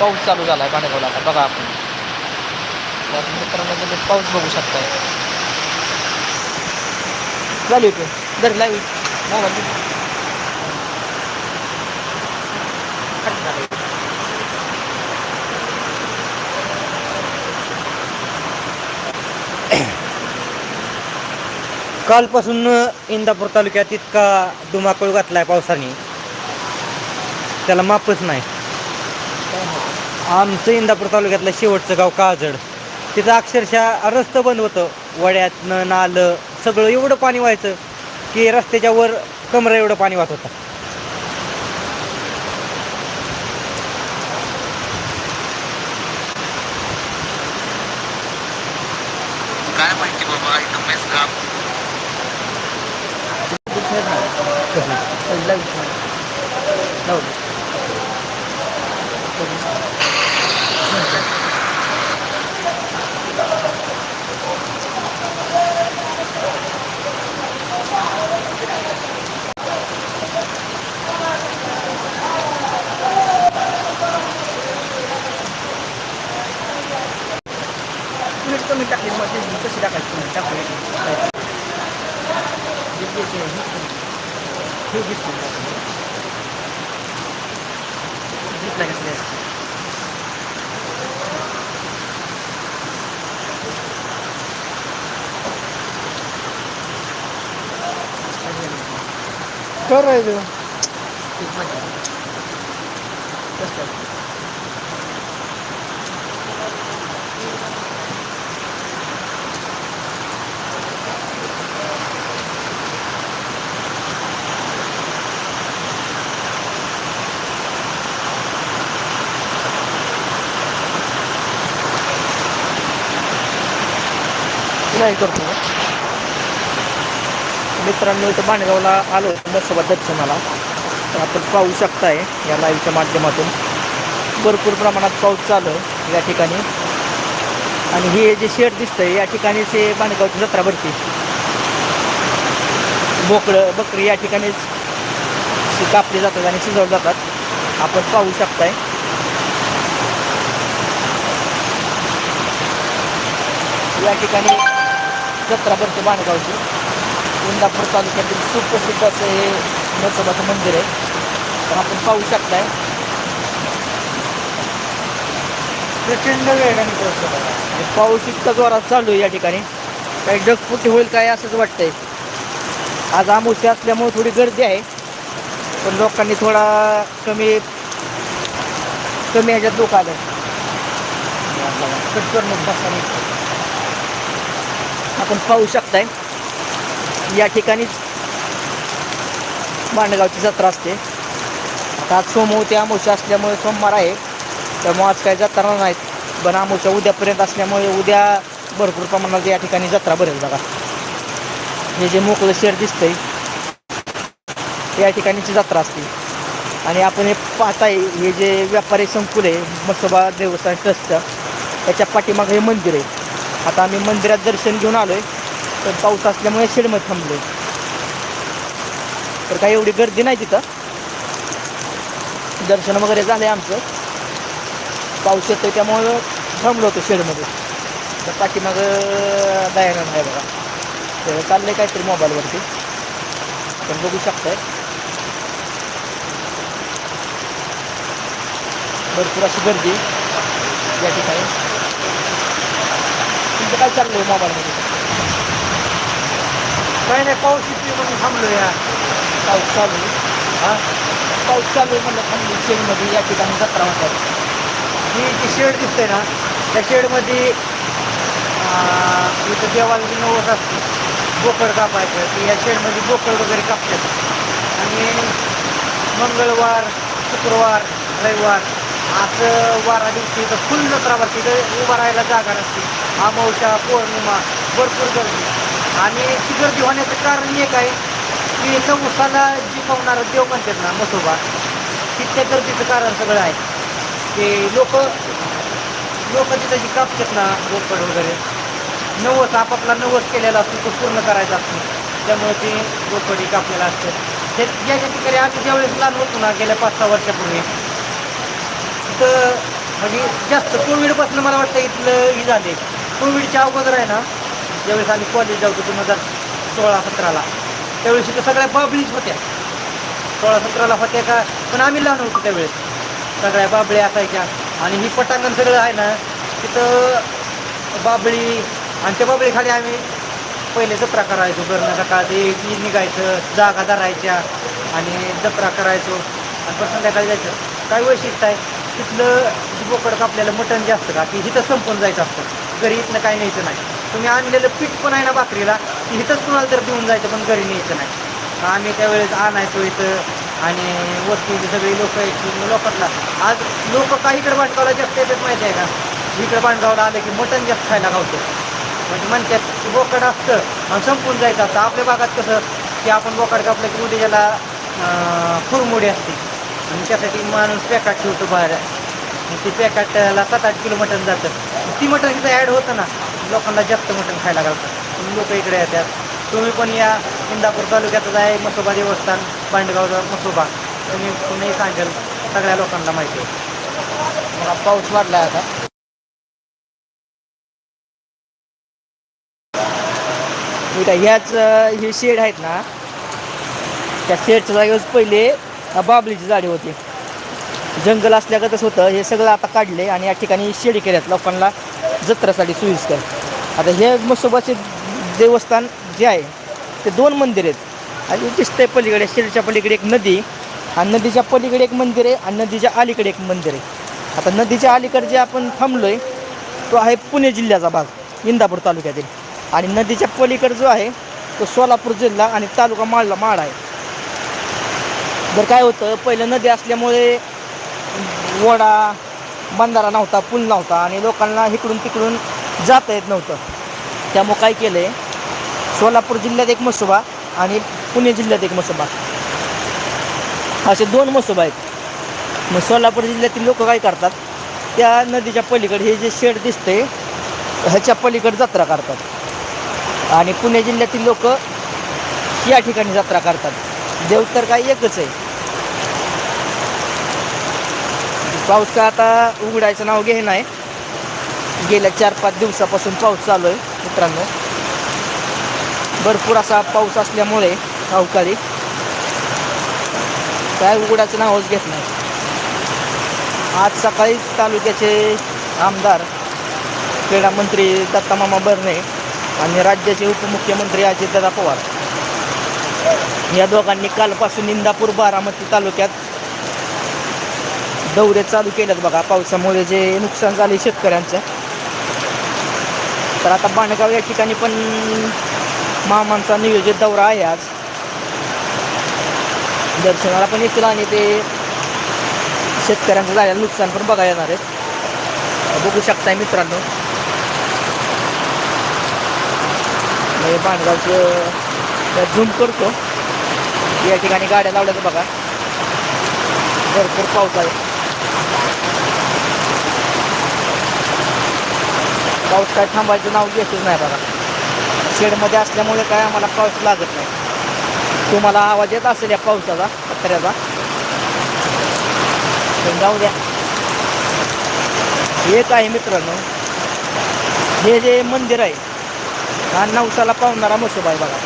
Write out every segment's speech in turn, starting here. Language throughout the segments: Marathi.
पाऊस चालू झाला आहे पाण्यागावला आता. बघा आपण. तर मित्रांनो तुम्ही पाऊस बघू शकताय. चालू आहे दर लाईव्ह मोबाईल कालपासून इंदापूर तालुक्यात इतका धुमाकूळ घातलाय पावसाने. त्याला मापच नाही. आमचं इंदापूर तालुक्यातलं शेवटचं गाव काजड. तिथं अक्षरशः रस्तं बंद होतं. वड्यातनं नालं सगळं एवढं पाणी व्हायचं की रस्त्याच्या वर कमरा एवढं पाणी वाहत होतं. Karaydı. Kızmak. Kızmak. करायचं हे करतो. मित्रांनो इथं बाणगावला आलो बसोबत दर्शनाला. तर आपण पाहू शकताय या लाईव्हच्या माध्यमातून भरपूर प्रमाणात पाऊस चालू आहे या ठिकाणी. आणि हे जे शेड दिसतंय या ठिकाणीच हे बाणगावची जत्रा भरते. बोकडं बकरी या ठिकाणीच कापली जातात आणि शिजवली जातात. आपण पाहू शकताय. या ठिकाणी जत्रा भरते बाणगावची इंदापूर तालुक्यातील सुप्रसिद्ध असं हे नरसोबाचं मंदिर आहे. तर आपण पाहू शकताय. प्रचंड वेगाने. आणि पाऊस इतका जोरात चालू आहे या ठिकाणी. काही ढगफुटी होईल काय असंच वाटतंय. आज आमुषी असल्यामुळे थोडी गर्दी आहे. पण लोकांनी थोडा कमी कमी ह्याच्यात लोक आले आपण पाहू शकताय. या ठिकाणीच मांडगावची जत्रा असते. आता आज सोमवती अमावस्या असल्यामुळे सोमवार आहे. त्यामुळे आज काही जत्रा नाहीत. पण अमावस्या उद्यापर्यंत असल्यामुळे उद्या भरपूर प्रमाणात या ठिकाणी जत्रा भरेल बघा. हे जे मोकळं शेर दिसतंय या ठिकाणीची जत्रा असते. आणि आपण हे पाहताय हे जे व्यापारी संकुल आहे मसोबा देवस्थान ट्रस्टचं त्याच्या पाठीमागं हे मंदिर आहे. आता आम्ही मंदिरात दर्शन घेऊन आलो आहे तर पाऊस असल्यामुळे शेडमध्ये थांबलो तर काही एवढी गर्दी नाही तिथं. दर्शन वगैरे झालं आहे आमचं. पाऊस येतो त्यामुळं थांबलो होतो शेडमध्ये. तर पाठीमागं दयानंद आहे बघा. तर चाललंय काहीतरी मोबाईलवरती. पण बघू शकताय. भरपूर अशी गर्दी या ठिकाणी. काय चाललंय मोबाईलमध्ये. काही नाही पाऊस इथे म्हणून थांबलो या पाऊस चालू आहे. हा? पाऊस चालू आहे म्हणलं थांबली शेडमध्ये या ठिकाणी जत्रा होतात ही जी शेड दिसते ना त्या शेडमध्ये इथं देवाला नवस असते. बोकड कापायचं की या शेडमध्ये बोकड वगैरे कापतात. आणि मंगळवार शुक्रवार रविवार असं वारा दिवशी इथं फुल जत्रा तिथं इथं उभा राहायला जागा नसते. अमावश्या पौर्णिमा भरपूर गर्दी. आणि ती गर्दी होण्याचं कारण एक आहे की इथं उसाला जिंकवणारा देव म्हणतात ना मसोबा तिथल्या गर्दीचं कारण सगळं आहे. ते लोक लोक तिथं जी कापतात ना बोकड वगैरे नवस आपापला नवस केलेला असतो तो पूर्ण करायचा असतो. त्यामुळे ते बोकडी कापलेला असतं. ते ज्या ठिकाणी आम्ही ज्यावेळेस लहान होतो ना गेल्या पाच सहा वर्षापूर्वी जास्त म्हणजे जास्त कोविडपासून मला वाटतं इथलं ही झाले. कोविडच्या अगोदर आहे ना ज्यावेळेस आम्ही कॉलेज जाऊ दोन हजार सोळा सतराला. त्यावेळेस इथं सगळ्या बाबळीच होत्या. सोळा सतराला होत्या का पण आम्ही लहान होतो त्यावेळेस. सगळ्या बाबळ्या असायच्या. आणि ही पटांगण सगळं आहे ना तिथं बाबळी आणि त्या बाबळीखाली आम्ही पहिले जत्रा करायचो. बरणं सकाळी एक निघायचं जागा धरायच्या आणि जत्रा करायचो आणि पण संध्याकाळी जायचं. काय वैशिष्ट्य आहे? तिथलं बोकडचं बोकड मटण जास्त का की इथं संपून जायचं असतं. घरी इथनं काही न्यायचं नाही. तुम्ही आणलेलं पीठ पण आहे ना भाकरीला की इथंच कुणाला तर देऊन जायचं पण घरी न्यायचं नाही. आम्ही त्यावेळेस आणायचो इथं आणि वस्तू सगळी लोक यायची लोकांना. आज लोक काही इकडे बांधगावला जास्त येतात माहिती आहे का? इकडे बांधगावला आलं की मटण जास्त खायला गावतं. म्हणजे म्हणतात की बोकड असतं आणि संपून जायचं असतं. आपल्या भागात कसं की आपण बोकड कापलं की उद्याला फुरमुडी असते. आणि त्यासाठी माणूस पॅकाट ठेवतो बाहेर. आणि ती पॅकाटला सात आठ किलो मटण जातं. ती मटण तिथं ॲड होतं ना लोकांना जास्त मटण खायला घालतं तुम्ही लोक इकडे येतात. तुम्ही पण या इंदापूर तालुक्यातच आहे मसोबा देवस्थान पांडगावचा मसोबा. तुम्ही तुम्ही सांगेल सगळ्या लोकांना माहिती आहे. बघा पाऊस वाढला आता. ह्याच हे शेड आहेत ना त्या शेडच्या जागेवर पहिले बाबलीची झाडे होती. जंगल असल्यागतच होतं. हे सगळं आता काढले आणि या ठिकाणी शेडी केल्यात. लोकांना जत्रासाठी सोयीस्कर आता हे मसोबाचे देवस्थान जे आहे ते दोन मंदिर आहेत. आणि दिसतंय पलीकडे शेडच्या पलीकडे एक नदी आणि नदीच्या पलीकडे एक मंदिर आहे आणि नदीच्या अलीकडे एक मंदिर आहे. आता नदीच्या अलीकडे जे आपण थांबलो आहे तो आहे पुणे जिल्ह्याचा भाग इंदापूर तालुक्यातील. आणि नदीच्या पलीकडे जो आहे तो सोलापूर जिल्हा आणि तालुका माळला माळ आहे. जर काय होतं पहिलं नदी असल्यामुळे वडा बंधारा नव्हता पूल नव्हता आणि लोकांना इकडून तिकडून जाता येत नव्हतं. त्यामुळं काय केलं आहे सोलापूर जिल्ह्यात एक मसोबा आणि पुणे जिल्ह्यात एक मसोबा. असे दोन मसोबा आहेत. मग सोलापूर जिल्ह्यातील लोक काय करतात त्या नदीच्या पलीकडे हे जे शेड दिसते ह्याच्या पलीकडे जत्रा करतात आणि पुणे जिल्ह्यातील लोक या ठिकाणी जत्रा करतात देव तर काय एकच आहे. पाऊस का आता उघडायचं नाव घे नाही गेल्या चार पाच दिवसापासून पाऊस चालू आहे मित्रांनो. भरपूर असा पाऊस असल्यामुळे अवकाळी काय उघडाचं नावच घेत नाही. आज सकाळीच तालुक्याचे आमदार क्रीडा मंत्री दत्तामामा बर्ने आणि राज्याचे उपमुख्यमंत्री अजितदादा पवार. या दोघांनी कालपासून इंदापूर बारामती तालुक्यात दौरे चालू केल्यात बघा. पावसामुळे जे नुकसान झाले शेतकऱ्यांचं. तर आता बाणगाव या ठिकाणी पण मामांचा नियोजित दौरा आहे आज. दर्शनाला पण येतील आणि ते शेतकऱ्यांचं झालेलं नुकसान पण बघायला येणार आहे बघू शकताय मित्रांनो. हे बाणगावचं झूम करतो. या ठिकाणी गाड्या लावल्याचं बघा. भरपूर पाऊस आहे. पाऊस काय थांबायचं नाव घेतच नाही बघा शेडमध्ये असल्यामुळे काय आम्हाला पाऊस लागत नाही. तुम्हाला आवाज येत असेल या पावसाचा पत्र्याचा? पण जाऊ द्या. एक आहे मित्रांनो हे जे मंदिर आहे हा नवसाला पावणारा मसोबा आहे बघा.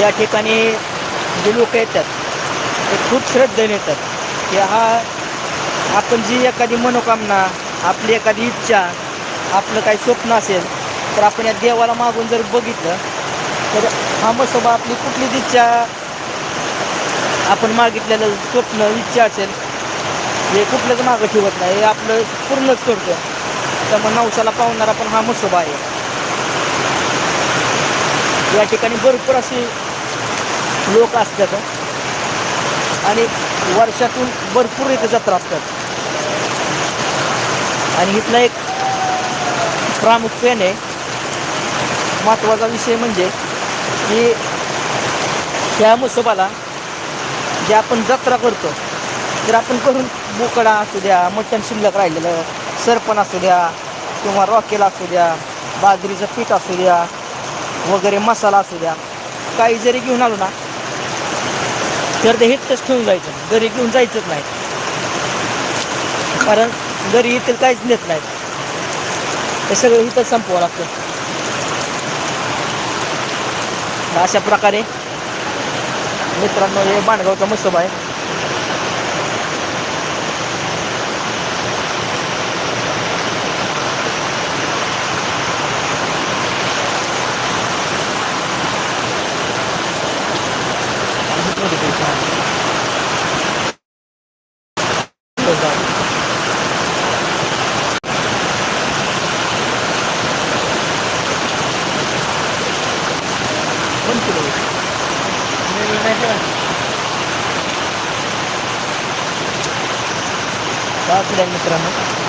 या ठिकाणी जे लोक येतात ते खूप श्रद्धेने येतात. की हा आपण जी एखादी मनोकामना आपली एखादी इच्छा आपलं काही स्वप्न असेल तर आपण या देवाला मागून जर बघितलं तर हा मसोबा आपली कुठलीच इच्छा आपण मागितलेलं स्वप्न इच्छा असेल हे कुठलंच मागं ठेवत नाही. हे आपलं पूर्णच करतो त्यामुळे नवसाला पावणारा पण हा मसोबा आहे. या ठिकाणी भरपूर असे लोक असतात. आणि वर्षातून भरपूर इथे जत्रा असतात. आणि इथला एक प्रामुख्याने महत्त्वाचा विषय म्हणजे की ह्या मुसोबाला जे आपण जत्रा करतो तर आपण करून बोकडा असू द्या मटण शिल्लक राहिलेलं सरपण असू द्या किंवा रॉकेल असू द्या बाजरीचं पीठ असू द्या वगैरे मसाला असू द्या काही जरी घेऊन आलो ना तर ते हिटच ठेवून जायचं घरी घेऊन जायचंच नाही. कारण घरी येतील काहीच नेत नाहीत. हे सगळं इथं संपवावं लागतं. अशा प्रकारे मित्रांनो हे बांडगावचा मसोबा आहे. दोन किलो दहा किलो आहे मित्रांनो.